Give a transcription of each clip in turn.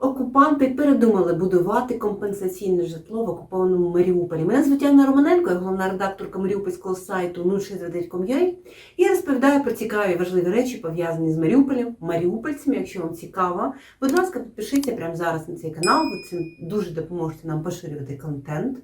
Окупанти передумали будувати компенсаційне житло в окупованому Маріуполі. Мене звуть Анна Романенко, я головна редакторка маріупольського сайту 069.com.ua. Я розповідаю про цікаві і важливі речі, пов'язані з Маріуполем, маріупольцями. Якщо вам цікаво, будь ласка, підпишіться прямо зараз на цей канал. Ви цим дуже допоможете нам поширювати контент.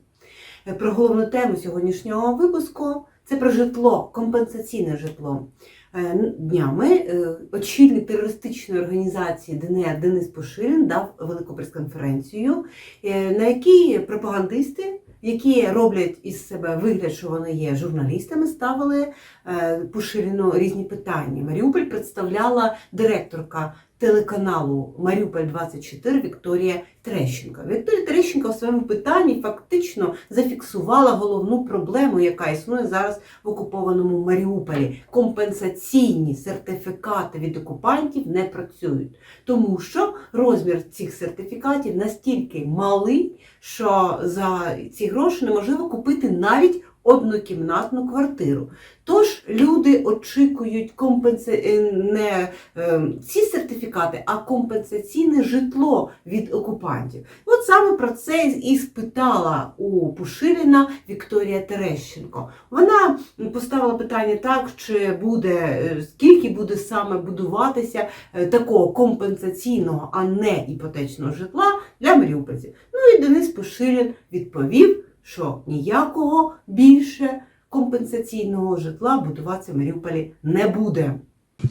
Е, Про головну тему сьогоднішнього випуску це про житло, компенсаційне житло. Е, Днями е, очільник терористичної організації ДНР Денис Поширин дав велику прес-конференцію, е, на якій пропагандисти, які роблять із себе вигляд, що вони є журналістами, ставили е, Поширину різні питання. Маріуполь представляла директорка телеканалу Маріуполь 24 Вікторія Терещенко. Вікторія Терещенко в своєму питанні фактично зафіксувала головну проблему, яка існує зараз в окупованому Маріуполі. Компенсаційні сертифікати від окупантів не працюють, тому що розмір цих сертифікатів настільки малий, що за ці гроші неможливо купити навіть однокімнатну квартиру. Тож люди очікують компенса... е, не е, ці сертифікати, а компенсаційне житло від окупантів. От саме про це і спитала у Пушиліна Вікторія Терещенко. Вона поставила питання так, чи буде е, скільки буде саме будуватися такого компенсаційного, а не іпотечного житла для маріупольців. Ну і Денис Пушилін відповів, що ніякого більше компенсаційного житла будуватися в Маріуполі не буде.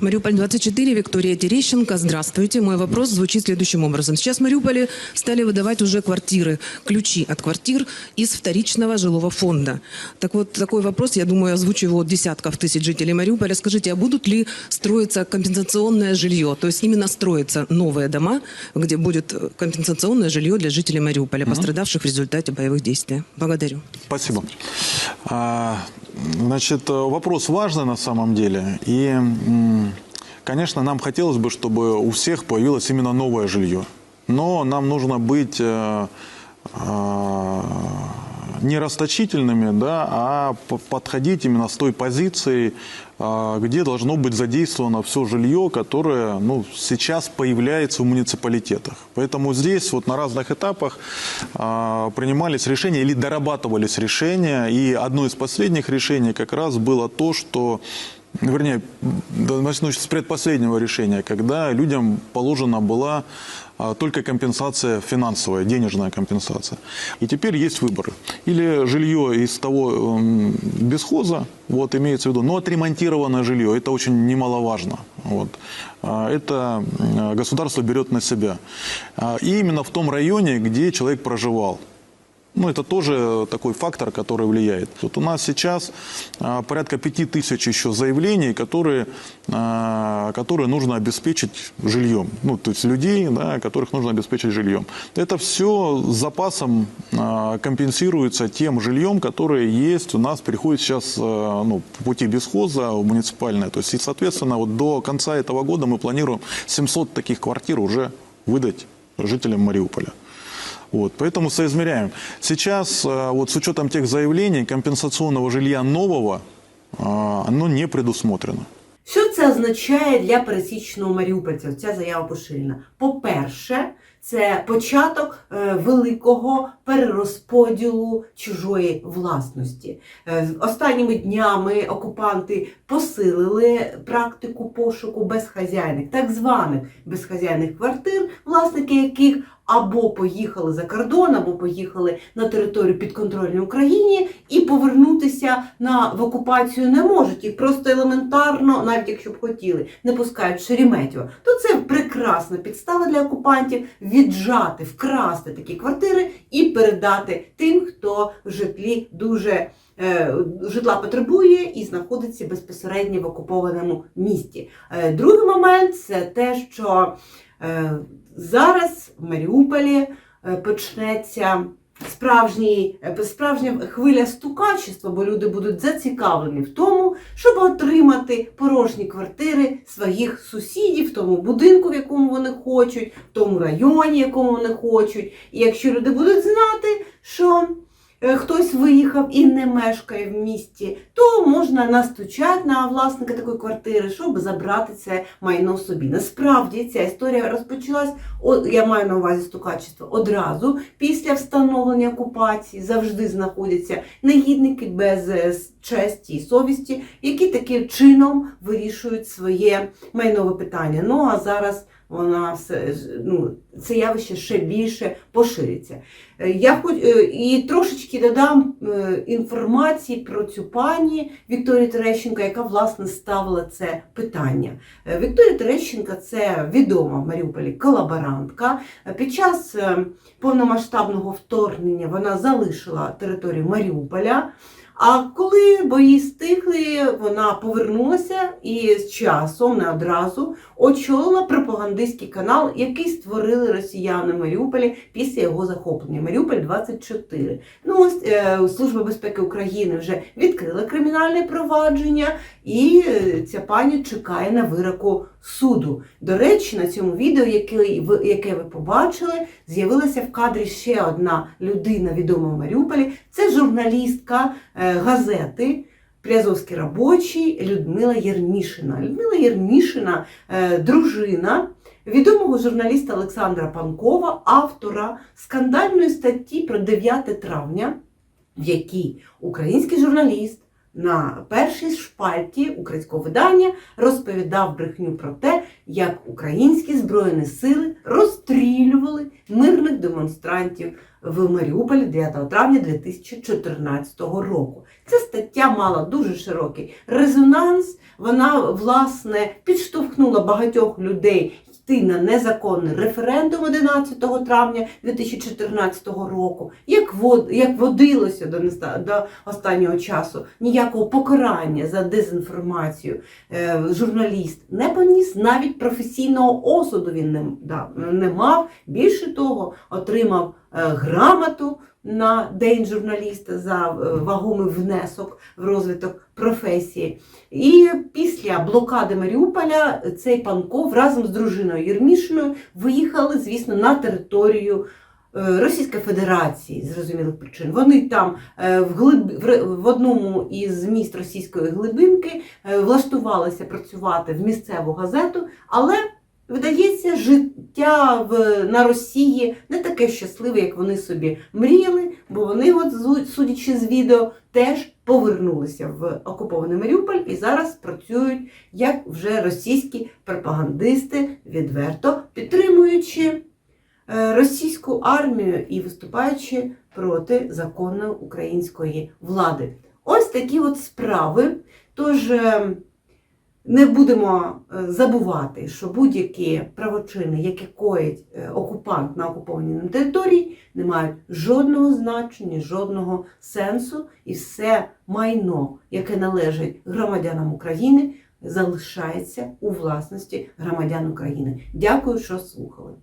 Мариуполь 24, Виктория Терещенко. Здравствуйте. Мой вопрос звучит следующим образом. Сейчас в Мариуполе стали выдавать уже квартиры, ключи от квартир из вторичного жилого фонда. Так вот, такой вопрос, я думаю, озвучу его от десятков тысяч жителей Мариуполя. Скажите, а будут ли строиться компенсационное жилье? То есть именно строятся новые дома, где будет компенсационное жилье для жителей Мариуполя, пострадавших в результате боевых действий? Благодарю. Спасибо. Значит, э, вопрос важный на самом деле. И, конечно, нам хотелось бы, чтобы у всех появилось именно новое жилье. Но нам нужно быть э, э, не расточительными, да, а по- подходить именно с той позиции, а, где должно быть задействовано все жилье, которое ну, сейчас появляется в муниципалитетах. Поэтому здесь вот на разных этапах а, принимались решения или дорабатывались решения. И одно из последних решений как раз было то, что Вернее, начну с предпоследнего решения, когда людям положена была а, только компенсация финансовая, денежная компенсация. И теперь есть выборы. Или жилье из того эм, бесхоза, вот имеется в виду, но отремонтированное жилье, это очень немаловажно. Вот. А, Это государство берет на себя. А, И именно в том районе, где человек проживал. Ну, это тоже такой фактор, который влияет. Вот у нас сейчас а, порядка пяти тысяч еще заявлений, которые, а, которые нужно обеспечить жильем. Ну, то есть людей, да, которых нужно обеспечить жильем. Это все с запасом а, компенсируется тем жильем, которое есть у нас, переходит сейчас ну, по пути бесхоза муниципальное. То есть, и, соответственно, вот до конца этого года мы планируем 700 таких квартир уже выдать жителям Мариуполя. Вот, поэтому соизмеряем. Сейчас, э, вот с учетом тех заявлений, компенсационного жилья нового, э, оно не предусмотрено. Що це означає для пересічного маріупольця? Ця заява поширена. По-перше, це початок е, великого перерозподілу чужої власності. Е, з Останніми днями окупанти посилили практику пошуку безхазяйних, так званих безхазяйних квартир, власники яких або поїхали за кордон, або поїхали на територію підконтрольної Україні і повернутися на в окупацію не можуть. Їх просто елементарно, навіть якщо б хотіли, не пускають в Шереметьєво. То це прекрасна підстава для окупантів віджати, вкрасти такі квартири і передати тим, хто в житлі дуже житла потребує і знаходиться безпосередньо в окупованому місті. Е, Другий момент це те, що е, зараз в Маріуполі е, почнеться справжній, е, справжня хвиля стукачества, бо люди будуть зацікавлені в тому, щоб отримати порожні квартири своїх сусідів в тому будинку, в якому вони хочуть, в тому районі, в якому вони хочуть. І якщо люди будуть знати, що е, хтось виїхав і не мешкає в місті, то можна настучати на власника такої квартири, щоб забрати це майно собі. Насправді ця історія розпочалась, я маю на увазі стукачество, одразу після встановлення окупації завжди знаходяться негідники без е, честі і совісті, які таким чином вирішують своє майнове питання. Ну а зараз вона все ну, це явище ще більше пошириться. Е, Я хоч е, і трошечки додам е, інформації про цю пані Вікторію Терещенко, яка власне ставила це питання. Вікторія Терещенко це відома в Маріуполі колаборантка. Під час повномасштабного вторгнення вона залишила територію Маріуполя. А коли бої стихли, вона повернулася і з часом не одразу очолила пропагандистський канал, який створили росіяни Маріуполі після його захоплення. Маріуполь 24. Ну ось е, Служба безпеки України вже відкрила кримінальне провадження, і е, ця пані чекає на вироку суду. До речі, на цьому відео, яке ви, яке ви побачили, з'явилася в кадрі ще одна людина відома в Маріуполі. Це журналістка е, газети. Прязовський робочий Людмила Єрмішина. Людмила Єрмішина е, дружина відомого журналіста Олександра Панкова, автора скандальної статті про 9 травня, в якій український журналіст на першій шпальті українського видання розповідав брехню про те, як українські збройні сили розстрілювали мирних демонстрантів в Маріуполі 9 травня 2014 року. Ця стаття мала дуже широкий резонанс. Вона, власне, підштовхнула багатьох людей йти на незаконний референдум 11 травня 2014 року. Як, вод, як водилося до, до останнього часу, ніякого покарання за дезінформацію е, журналіст не поніс, навіть професійного осуду він не, да, не мав. Більше того, отримав е, грамоту на День журналіста за е, вагомий внесок в розвиток професії. І після блокади Маріуполя цей Панков разом з дружиною Єрмішиною виїхали, звісно, на територію. е, Російської Федерації зрозумілих причин. Вони там е, в, глиб... в одному із міст російської глибинки влаштувалися працювати в місцеву газету, але життя в, на Росії не таке щасливе, як вони собі мріяли, бо вони, от, судячи з відео, теж повернулися в окупований Маріуполь і зараз працюють як вже російські пропагандисти, відверто підтримуючи е, російську армію і виступаючи проти законної української влади. Ось такі от справи. Тож е, не будемо е, забувати, що будь-які правочини, які коїть е, окупант на окупованій території, не мають жодного значення, жодного сенсу, і все майно, яке належить громадянам України, залишається у власності громадян України. Дякую, що слухали.